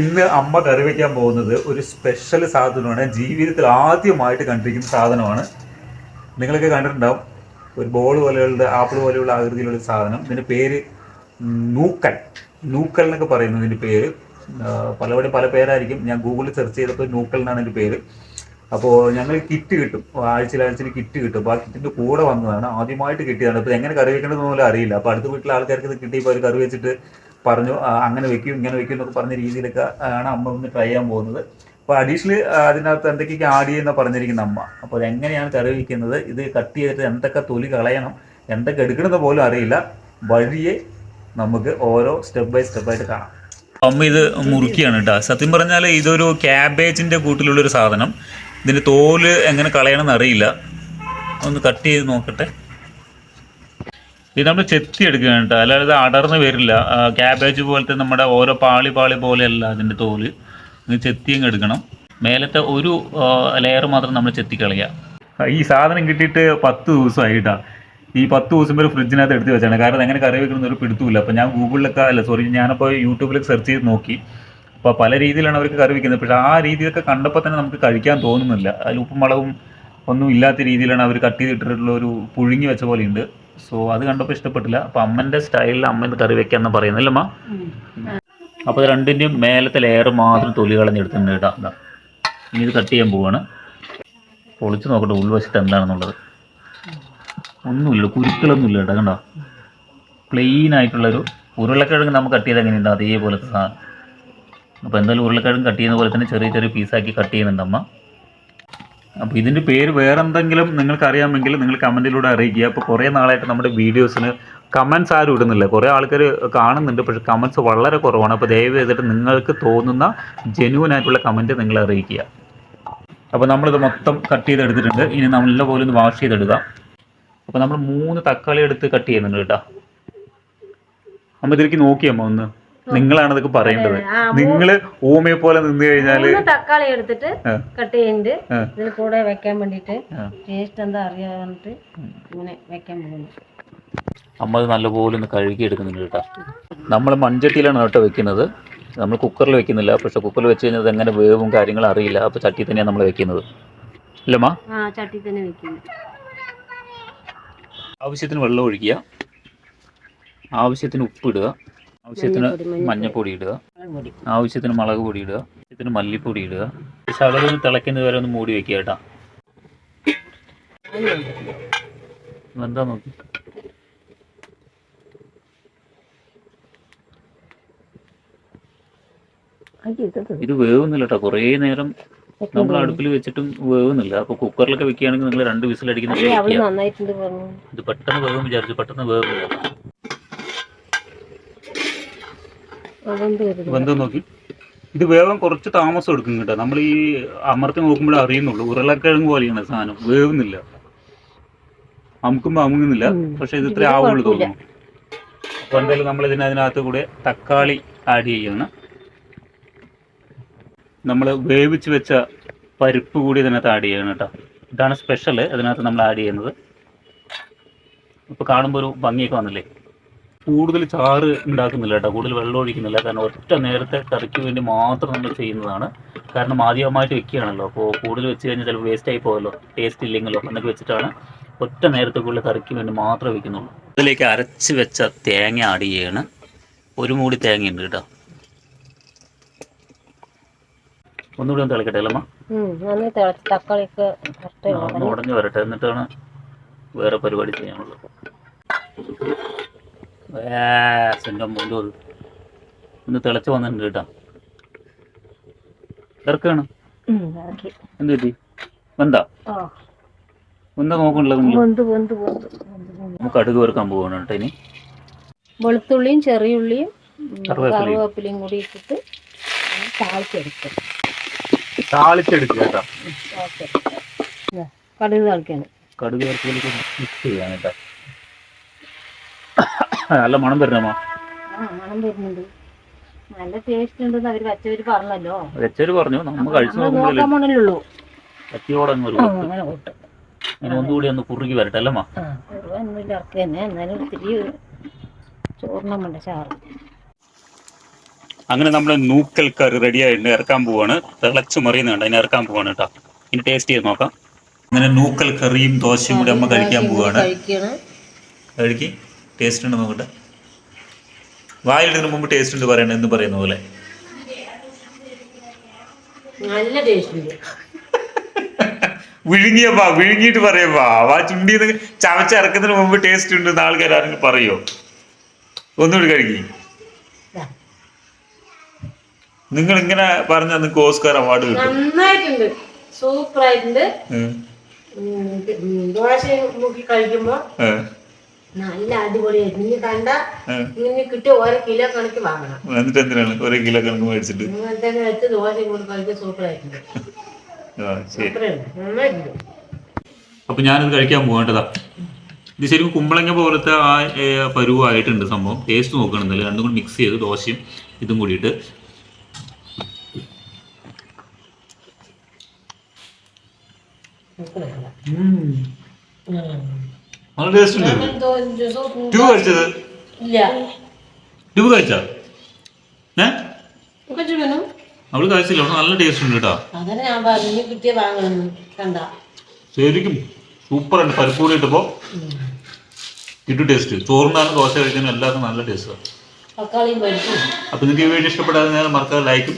ഇന്ന് അമ്മ കറി വയ്ക്കാൻ പോകുന്നത് ഒരു സ്പെഷ്യൽ സാധനമാണ്. ജീവിതത്തിൽ ആദ്യമായിട്ട് കണ്ടിരിക്കുന്ന സാധനമാണ്. നിങ്ങളൊക്കെ കണ്ടിട്ടുണ്ടാവും. ഒരു ബോൾ പോലെയുള്ള ആപ്പിൾ പോലെയുള്ള ആകൃതിയിലുള്ള സാധനം. ഇതിന്റെ പേര് നൂക്കൽ. നൂക്കൽ എന്നൊക്കെ പറയുന്നു ഇതിന്റെ പേര്. പലവിടെ പല പേരായിരിക്കും. ഞാൻ ഗൂഗിളിൽ സെർച്ച് ചെയ്തപ്പോൾ നൂക്കൽ എന്നാണ് എന്റെ പേര്. അപ്പോൾ ഞങ്ങൾ കിറ്റ് കിട്ടും. ആഴ്ചയിൽ ആഴ്ചയിൽ കിറ്റ് കിട്ടും. അപ്പോൾ ആ കിറ്റിന്റെ കൂടെ വന്നതാണ്. ആദ്യമായിട്ട് കിട്ടിയതാണ്. ഇപ്പോൾ എങ്ങനെ കറി വയ്ക്കേണ്ടതെന്ന് പോലും അറിയില്ല. അപ്പോൾ അടുത്ത വീട്ടിലെ ആൾക്കാർക്ക് ഇത് കിട്ടിയപ്പോൾ അവർ കറി വെച്ചിട്ട് പറഞ്ഞു അങ്ങനെ വെക്കും ഇങ്ങനെ വെക്കും എന്നൊക്കെ പറഞ്ഞ രീതിയിലൊക്കെ ആണ് അമ്മ ഒന്ന് ട്രൈ ചെയ്യാൻ പോകുന്നത്. അപ്പൊ അഡീഷണൽ അതിനകത്ത് എന്തൊക്കെയൊക്കെ ആഡ് ചെയ്യുന്ന പറഞ്ഞിരിക്കുന്ന അമ്മ. അപ്പോൾ അതെങ്ങനെയാണ് കറി വയ്ക്കുന്നത് ഇത് കട്ട് ചെയ്തിട്ട് എന്തൊക്കെ തൊലി കളയണം എന്തൊക്കെ എടുക്കണമെന്ന് പോലും അറിയില്ല. വഴിയെ നമുക്ക് ഓരോ സ്റ്റെപ്പ് ബൈ സ്റ്റെപ്പ് ആയിട്ട് കാണാം. അമ്മ ഇത് മുറുക്കിയാണ് കേട്ടോ സത്യം പറഞ്ഞാൽ ഇതൊരു ക്യാബേജിന്റെ കൂട്ടിലുള്ളൊരു സാധനം. ഇതിന്റെ തോൽ എങ്ങനെ കളയണമെന്ന് അറിയില്ല. ഒന്ന് കട്ട് ചെയ്ത് നോക്കട്ടെ. ഇത് നമ്മൾ ചെത്തി എടുക്കുകയാണ് കേട്ടോ. അല്ലാതെ അടർന്ന് വരില്ല. ക്യാബേജ് പോലത്തെ നമ്മുടെ ഓരോ പാളി പാളി പോലെയല്ല അതിന്റെ തോൽ. ചെത്തി ചെത്തിയും എടുക്കണം. മേലത്തെ ഒരു ലെയർ മാത്രം നമ്മൾ ചെത്തി ഈ സാധനം കിട്ടിയിട്ട് പത്ത് ദിവസമായിട്ടാ ഈ പത്ത് ദിവസം വരെ ഫ്രിഡ്ജിനകത്ത് എടുത്ത് വെച്ചാണ്. കാരണം എങ്ങനെ കറി വെക്കുന്ന ഒരു പിടുത്തമില്ല അപ്പോൾ ഞാൻ ഗൂഗിളിലൊക്കെ അല്ല സോറി ഞാനപ്പോൾ യൂട്യൂബിലൊക്കെ സെർച്ച് ചെയ്ത് നോക്കി. അപ്പോൾ പല രീതിയിലാണ് അവർക്ക് കറി വെക്കുന്നത്. പക്ഷേ ആ രീതിയിലൊക്കെ കണ്ടപ്പോൾ തന്നെ നമുക്ക് കഴിക്കാൻ തോന്നുന്നില്ല. അതിൽ ഉപ്പും മുളകും ഒന്നും ഇല്ലാത്ത രീതിയിലാണ് അവർ കട്ട് ചെയ്തിട്ടുള്ള ഒരു പുഴുങ്ങി വെച്ച പോലെയുണ്ട്. സോ അത് കണ്ടപ്പോൾ ഇഷ്ടപ്പെട്ടില്ല. അപ്പോൾ അമ്മന്റെ സ്റ്റൈലിൽ അമ്മ ഇത് കറി വെക്കാന്ന് പറയുന്നില്ല അമ്മ. അപ്പോൾ ഇത് രണ്ടിന്റെയും മേലത്തെ ലെയർ മാത്രം തൊലി കളഞ്ഞെടുത്തിട്ടുണ്ട് കേട്ടോ. എന്താ ഇനി ഇത് കട്ട് ചെയ്യാൻ പോവാണ്. പൊളിച്ച് നോക്കട്ടെ ഉൾവശത്ത് എന്താണെന്നുള്ളത്. ഒന്നുമില്ല കുരുക്കളൊന്നുമില്ല കേട്ടോ കണ്ടോ? പ്ലെയിൻ ആയിട്ടുള്ളൊരു ഉരുളക്കിഴങ്ങ് നമ്മൾ കട്ട് ചെയ്ത് എങ്ങനെയുണ്ട്? അതേപോലത്തെ സാധനം. അപ്പോൾ എന്തായാലും ഉരുളക്കിഴങ്ങ് കട്ട് ചെയ്യുന്ന പോലെ തന്നെ ചെറിയ ചെറിയ പീസാക്കി കട്ട് ചെയ്യുന്നുണ്ട് അമ്മ. അപ്പോൾ ഇതിന്റെ പേര് വേറെ എന്തെങ്കിലും നിങ്ങൾക്ക് അറിയാമെങ്കിൽ നിങ്ങൾ കമന്റിലൂടെ അറിയിക്കുക. അപ്പോൾ കുറേ നാളായിട്ട് നമ്മുടെ വീഡിയോസിന് കമൻസ് ആരും ഇടുന്നില്ല. കുറേ ആൾക്കാർ കാണുന്നുണ്ട് പക്ഷേ കമൻസ് വളരെ കുറവാണ്. അപ്പോൾ ദയവ് ചെയ്തിട്ട് നിങ്ങൾക്ക് തോന്നുന്ന ജെന്യൂൻ ആയിട്ടുള്ള കമന്റ് നിങ്ങൾ അറിയിക്കുക. അപ്പോൾ നമ്മളിത് മൊത്തം കട്ട് ചെയ്തെടുത്തിട്ടുണ്ട്. ഇനി നല്ലപോലെ ഒന്ന് വാഷ് ചെയ്തെടുക്കാം. അപ്പോൾ നമ്മൾ മൂന്ന് തക്കാളി എടുത്ത് കട്ട് ചെയ്യുന്നുണ്ട് കേട്ടോ. നമ്മൾ ഇതിലേക്ക് നോക്കിയമ്മ ഒന്ന്? നിങ്ങളാണ് ഇതൊക്കെ പറയേണ്ടത്. നിങ്ങൾ നിങ്ങൾ ഊമയെ പോലെ നിന്ന് കഴിഞ്ഞാൽ തക്കാളി എടുത്തിട്ട് കട്ട് ചെയ്യുന്നുണ്ട് ആ. ഇതിൽ കൂടെ വെക്കാൻ വേണ്ടിട്ട് ടേസ്റ്റ് എന്താ അറിയാന്നിട്ട് ഇങ്ങനെ വെക്കാൻ പോകുന്നു. അമ്മ അത് നല്ലപോലെ ഒന്ന് കഴുകി എടുക്കുന്നുണ്ട് കേട്ടോ. നമ്മൾ മൺചട്ടിയിലാണ് കേട്ടോ വെക്കുന്നത്. നമ്മൾ കുക്കറിൽ വെക്കുന്നില്ല. പക്ഷെ കുക്കറിൽ വെച്ച് കഴിഞ്ഞാൽ അത് എങ്ങനെ വേവും കാര്യങ്ങളും അറിയില്ല. അപ്പോൾ ചട്ടി തന്നെയാണ് നമ്മൾ വെക്കുന്നത്. ഇല്ലമ്മ ആ ചട്ടി തന്നെ വെക്കുന്നു. ആവശ്യത്തിന് വെള്ളം ഒഴിക്കുക. ആവശ്യത്തിന് ഉപ്പിടുക ഇടുക. ആവശ്യത്തിന് മഞ്ഞൾപ്പൊടി ഇടുക. ആവശ്യത്തിന് മുളക് പൊടി ഇടുക. ആവശ്യത്തിന് മല്ലിപ്പൊടി ഇടുക. ശകലം ഒന്ന് തിളയ്ക്കുന്നത് വരെ ഒന്ന് മൂടി വെക്കുക കേട്ടോ. എന്താ നോക്കി. ഇത് വേവുന്നില്ല കേട്ടോ. കുറേ നേരം നമ്മൾ അടുപ്പിൽ വെച്ചിട്ടും വേവുന്നില്ല. അപ്പൊ കുക്കറിലൊക്കെ വെക്കുകയാണെങ്കിൽ നിങ്ങൾ രണ്ട് വിസിലടിക്കുന്ന ഇത് പെട്ടെന്ന് വേവും വിചാരിച്ചു. പെട്ടെന്ന് വേവില്ല വെന്ത് നോക്കി. ഇത് വേവാൻ കുറച്ച് താമസം എടുക്കും കേട്ടോ. നമ്മൾ ഈ അമർത്തി നോക്കുമ്പോഴേ അറിയുന്നുള്ളൂ. ഉരുളക്കിഴങ്ങ് പോലെയാണ് സാധനം. വേവുന്നില്ല. അമുക്കുമ്പോൾ അമുങ്ങുന്നില്ല പക്ഷെ ഇത് ഇത്ര ഇതിന് ആവുള്ളൂ. തോന്നുന്നു. അപ്പോൾ എന്തായാലും നമ്മൾ ഇതിനകത്ത് കൂടെ തക്കാളി ആഡ് ചെയ്യാണ്. നമ്മൾ വേവിച്ച് വെച്ച പരിപ്പ് കൂടി ഇതിനകത്ത് ആഡ് ചെയ്യണം കേട്ടോ. ഇതാണ് സ്പെഷ്യൽ അതിനകത്ത് നമ്മൾ ആഡ് ചെയ്യുന്നത്. ഇപ്പോൾ കാണുമ്പോൾ ഒരു ഭംഗിയൊക്കെ വന്നില്ലേ? കൂടുതൽ ചാറ് ഉണ്ടാക്കുന്നില്ല കേട്ടോ. കൂടുതൽ വെള്ളം ഒഴിക്കുന്നില്ല. കാരണം ഒറ്റ നേരത്തെ കറിക്ക് വേണ്ടി മാത്രം നമ്മൾ ചെയ്യുന്നതാണ്. കാരണം ആദ്യമായിട്ട് വെക്കുകയാണല്ലോ. അപ്പോൾ കൂടുതൽ വെച്ച് കഴിഞ്ഞാൽ ചിലപ്പോൾ വേസ്റ്റ് ആയി പോകുമല്ലോ ടേസ്റ്റ് ഇല്ലെങ്കിലോ എന്നൊക്കെ വെച്ചിട്ടാണ് ഒറ്റ നേരത്തേക്കുള്ള കറിക്ക് വേണ്ടി മാത്രം വെക്കുന്നുള്ളൂ. അതിലേക്ക് അരച്ച് വെച്ച തേങ്ങ ആഡ് ചെയ്യാണ്. ഒരു മൂടി തേങ്ങ ഉണ്ട് കേട്ടോ. ഒന്നുകൂടി ഒന്ന് തിളക്കട്ടെ അല്ലമ്മ? ഉടഞ്ഞു വരട്ടെ. എന്നിട്ടാണ് വേറെ പരിപാടി ചെയ്യാനുള്ളത്. എന്റെ മുണ്ടോ ഒന്ന് തിളച്ച് വന്നിട്ടുണ്ട് കേട്ടോ. ഇറക്കാണ് എന്ത് പറ്റി? നോക്കണല്ലോ വെന്ത് വെന്ത് വെന്ത്. നമുക്ക് കടുക് വറുക്കാൻ പോവാണ് കേട്ടോ ഇനി. വെളുത്തുള്ളിയും ചെറിയുള്ളിയും കറിവേപ്പിലയും. കൂടി ഇട്ടിട്ട് താളിച്ചെടുക്കും. താളിച്ചെടുക്കുക കേട്ടോ. ഓക്കെ. കടുക് താളിക്കാണ്. കടുക് വറുത്തതിലേക്ക് മിക്സ് ചെയ്യാൻ കേട്ടോ. നല്ല മണം തരണമോ ആ മണം വരുന്നുണ്ട് നല്ല ടേസ്റ്റ് ഉണ്ടെന്ന് അവർ വച്ചവര് പറഞ്ഞല്ലോ. വെച്ചവര് പറഞ്ഞു. നമ്മൾ കഴിച്ചു നോക്കുമ്പോഴല്ലേ ഒന്നുകൂടി ഒന്ന് കുറുകി വരട്ടെ അല്ലേ ഒന്നുമില്ല ഇറക്കി തന്നെ. എന്നാലും ചാറ്. അങ്ങനെ നമ്മൾ നൂക്കൽ കറി റെഡി ആയിട്ടുണ്ട് ഇറക്കാൻ പോവാണ്. തിളച്ച് മറിയുന്നുണ്ട് അതിനെ ഇറക്കാൻ പോവാണ് കേട്ടോ. ഇനി ടേസ്റ്റ് ചെയ്ത് നോക്കാം. അങ്ങനെ നൂക്കൽ കറിയും ദോശയും കൂടി അമ്മ കഴിക്കാൻ പോവാണ്. കഴിക്ക്. ടേസ്റ്റ് ഉണ്ട് നോക്കട്ടെ. വായിലിടുന്നതിന് മുമ്പ് ടേസ്റ്റ് ഉണ്ട് പറയണ എന്ന് പറയുന്ന പോലെ. നല്ല ടേസ്റ്റ് ഉണ്ട്. വിഴുങ്ങിയപ്പാ വിഴുങ്ങിയിട്ട് പറയപ്പാ ആ ചുണ്ടി ചവച്ചിറക്കുന്നതിന് മുമ്പ് ടേസ്റ്റ് ഉണ്ട് ആൾക്കാർ ആരെങ്കിലും പറയോ? ഒന്നുകൂടി കഴിക്കി നിങ്ങൾ ഇങ്ങനെ പറഞ്ഞാൽ നിങ്ങൾക്ക് ഓസ്കാർ അവാർഡ് കിട്ടും. നന്നായിട്ടുണ്ട്. ഉം, ദോശ മുക്കി കഴിക്കുമ്പോ നല്ല കണ്ട ഓരോ കിലോ കണക്ക് വാങ്ങണം. എന്നിട്ട് എന്തിനാണ്? ഒരു കിലോ കണക്ക് മേടിച്ചിട്ട്? തന്നെ വെച്ച് ദോശ കൂടി കഴിക്കാൻ അപ്പൊ ഞാനിത് കഴിക്കാൻ പോകേണ്ടതാ ഇത് ശരിക്കും കുമ്പളങ്ങ പോലത്തെ ആ പരുവായിട്ടുണ്ട് സംഭവം. ടേസ്റ്റ് നോക്കണമെന്നില്ല രണ്ടും കൂടി മിക്സ് ചെയ്ത് ദോശയും ഇതും കൂടിയിട്ട്. ഉം. നല്ല ടേസ്റ്റ് ഉണ്ട്. ട്യൂബ് കഴിച്ചത്? ട്യൂബ് കഴിച്ചാ? ഏ? അവൾ കഴിച്ചില്ല. അവൾ നല്ല ടേസ്റ്റ് ഉണ്ട് കേട്ടോ. ശരിക്കും സൂപ്പർ ഉണ്ട് പരിപ്പ് കൂടി ഇട്ടപ്പോ കിട്ടു ടേസ്റ്റ് ചോറിനാലും ദോശ കഴിക്കാനും എല്ലാവർക്കും നല്ല ടേസ്റ്റാണ് അപ്പൊ നിങ്ങൾക്ക് ഈ വീഡിയോ ഇഷ്ടപ്പെടാതെ ഞാൻ മറക്കാതെ ലൈക്കും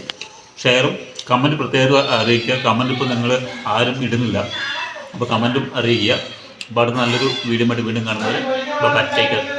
ഷെയറും കമന്റ് പ്രത്യേകം അറിയിക്കുക. കമന്റ് ഇപ്പോൾ നിങ്ങൾ ആരും ഇടുന്നില്ല. അപ്പോൾ കമന്റും അറിയിക്കുക. അടുത്ത നല്ലൊരു വീഡിയോ ആയിട്ട് വീണ്ടും കാണുന്നവരെ ബൈ ടേക്ക്